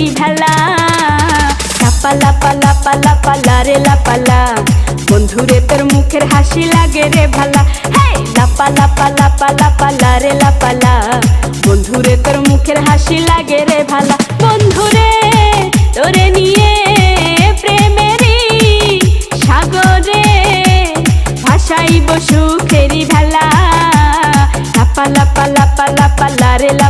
সুখেরি ভেলা। লাপা লাপা লাপা লাপা, লারে লাপালা বন্ধুরে, তোর মুখের হাসি লাগে রে ভালা। হেই, লাপা লাপা লাপা লাপা, লারে লাপালা বন্ধুরে, তোর মুখের হাসি লাগে রে ভালা। বন্ধুরে, তোরে নিয়ে প্রেমেরই সাগরে ভাসাইব সুখেরি ভেলা। লাপা লাপা লাপা লাপা, লারে লাপালা